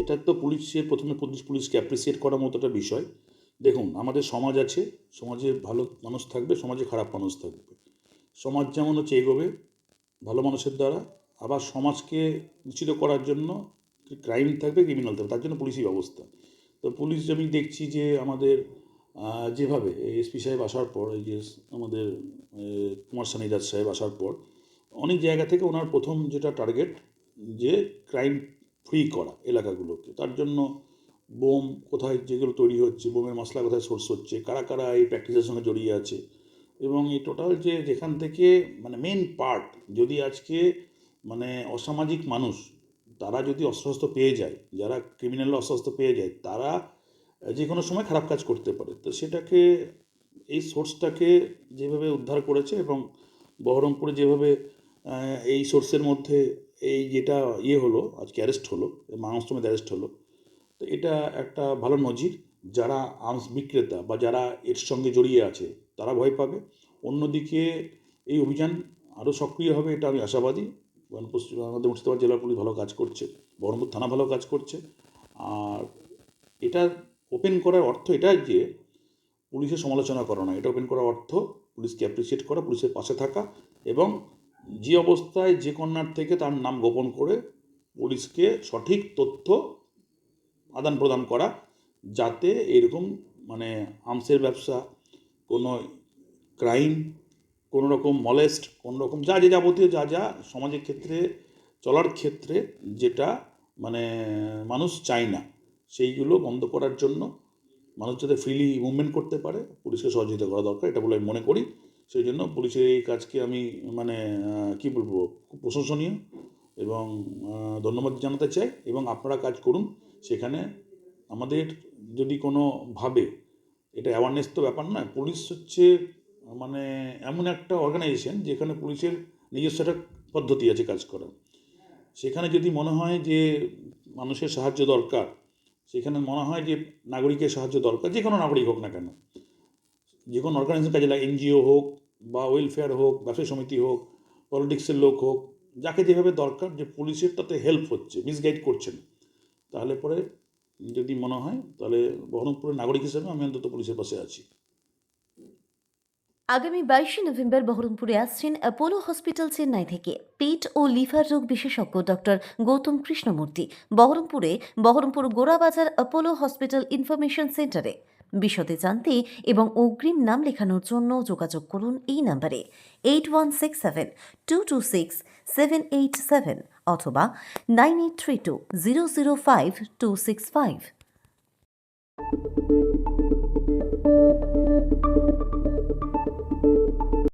এটা তো পুলিশের প্রথমে পুলিশ, পুলিশকে অ্যাপ্রিসিয়েট করার মতো একটা বিষয়। দেখুন, আমাদের সমাজ আছে, সমাজে ভালো মানুষ থাকবে, সমাজে খারাপ মানুষ থাকবে। সমাজ যেমন হচ্ছে এগোবে, ভালো মানুষের দ্বারা, আবার সমাজকে দূষিত করার জন্য ক্রাইম থাকবে ক্রিমিনাল থাকবে, তার জন্য পুলিশই ব্যবস্থা। তো পুলিশ আমি দেখছি যে আমাদের যেভাবে এসপি সাহেব আসার পর, এই যে আমাদের কুমার সানিদাস সাহেব আসার পর অনেক জায়গা থেকে ওনার প্রথম যেটা টার্গেট যে ক্রাইম ফ্রি করা এলাকাগুলোকে তার জন্য বোম কোথায় যেগুলো তৈরি হচ্ছে, বোমের মশলা কোথায় সোর্স হচ্ছে, কারা কারা এই প্র্যাকটিসের সঙ্গে জড়িয়ে আছে। এবং এই টোটাল যে যেখান থেকে মানে মেন পার্ট যদি আজকে মানে অসামাজিক মানুষ, তারা যদি অস্ত্রশস্ত্র পেয়ে যায়, যারা ক্রিমিনাল অস্ত্রশস্ত্র পেয়ে যায়, তারা যে কোনো সময় খারাপ কাজ করতে পারে। তো সেটাকে, এই সোর্সটাকে যেভাবে উদ্ধার করেছে এবং বহরমপুরে যেভাবে এই সোর্সের মধ্যে এই যেটা ইয়ে হলো, আজকে অ্যারেস্ট হলো মাংসমেদ অ্যারেস্ট হলো, তো এটা একটা ভালো নজির। যারা আর্মস বিক্রেতা বা যারা এর সঙ্গে জড়িয়ে আছে, তারা ভয় পাবে। অন্যদিকে এই অভিযান আরও সক্রিয় হবে, এটা আমি আশাবাদী। পশ্চিম আমাদের মুর্শিদাবাদ জেলার পুলিশ ভালো কাজ করছে, বহরমপুর থানা ভালো কাজ করছে। আর এটা ওপেন করার অর্থ এটাই যে, পুলিশের সমালোচনা করা না। এটা ওপেন করার অর্থ পুলিশকে অ্যাপ্রিসিয়েট করা, পুলিশের পাশে থাকা এবং যে অবস্থায় যে কন্যার থেকে তার নাম গোপন করে পুলিশকে সঠিক তথ্য আদান প্রদান করা, যাতে এরকম মানে আর্মসের ব্যবসা, কোনো ক্রাইম, কোনো রকম মলেস্ট, কোনো রকম যা যে যাবতীয় যা যা সমাজের ক্ষেত্রে, চলার ক্ষেত্রে যেটা মানে মানুষ চায় না, সেইগুলো বন্ধ করার জন্য মানুষ যাতে ফ্রিলি মুভমেন্ট করতে পারে, পুলিশকে সহযোগিতা করা দরকার, এটা বলে আমি মনে করি। সেই জন্য পুলিশের এই কাজকে আমি মানে কী বলব, খুব প্রশংসনীয় এবং ধন্যবাদ জানাতে চাই এবং আপনারা কাজ করুন। সেখানে আমাদের যদি কোনো ভাবে, এটা অ্যাওয়ারনেস তো ব্যাপার নয়, পুলিশ হচ্ছে মানে এমন একটা অর্গানাইজেশন যেখানে পুলিশের নিজস্ব একটা পদ্ধতি আছে কাজ করার। সেখানে যদি মনে হয় যে মানুষের সাহায্য দরকার, সেখানে মনে হয় যে নাগরিকের সাহায্য দরকার যে কোনো নাগরিক হোক না কেন যে কোনো অর্গানাইজেশন কাজে লাগে এনজিও হোক বা ওয়েলফেয়ার হোক ব্যবসা সমিতি হোক পলিটিক্সের লোক হোক, যাকে যেভাবে দরকার যে পুলিশের তাতে হেল্প হচ্ছে মিসগাইড করছে না। তাহলে পরে যদি মনে হয়, তাহলে বহরমপুরের নাগরিক হিসেবে আমি অন্তত পুলিশের পাশে আছি। আগামী বাইশে নভেম্বর বহরমপুরে আসছেন অ্যাপোলো হসপিটাল চেন্নাই থেকে। পেট ও লিভার রোগ বিশেষজ্ঞ ডক্টর গৌতম কৃষ্ণমূর্তি। বহরমপুরে Baharampur Gorabazar Apollo hospital information সেন্টারে বিশদে জানতে এবং অগ্রিম নাম লেখানোর জন্য যোগাযোগ করুন এই নাম্বারে eight one six seven two two six seven eight seven অথবা nine eight three two zero zero five two six five